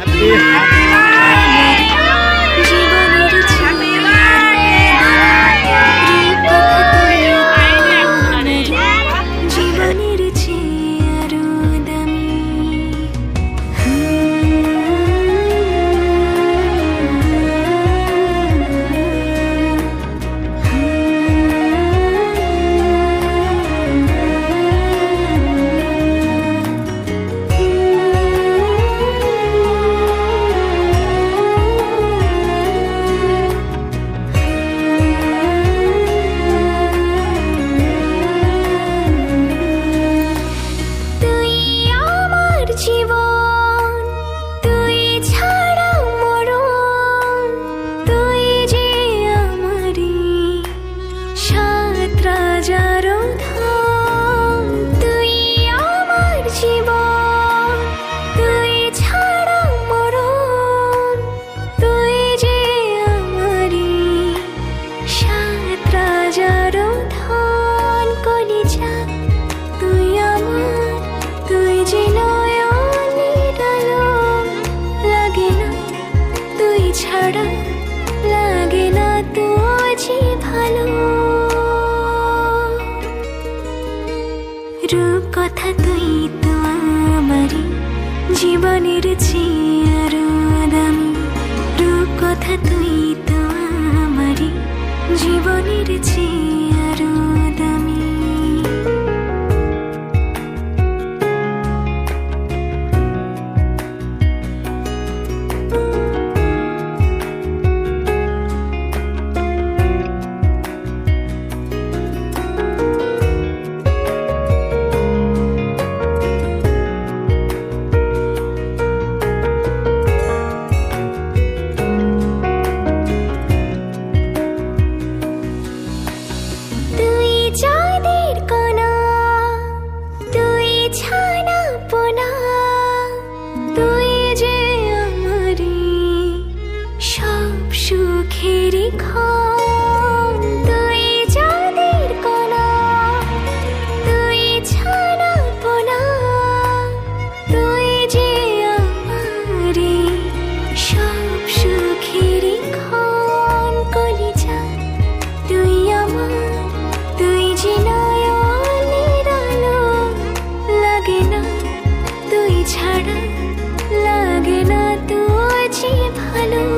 রূপ যে ভালো। রূপ কথা তুই তো জীবনের চেয়ে আরও দামি। রূপ কথা তুই ছাড়া লাগে না তুই যে ভালো।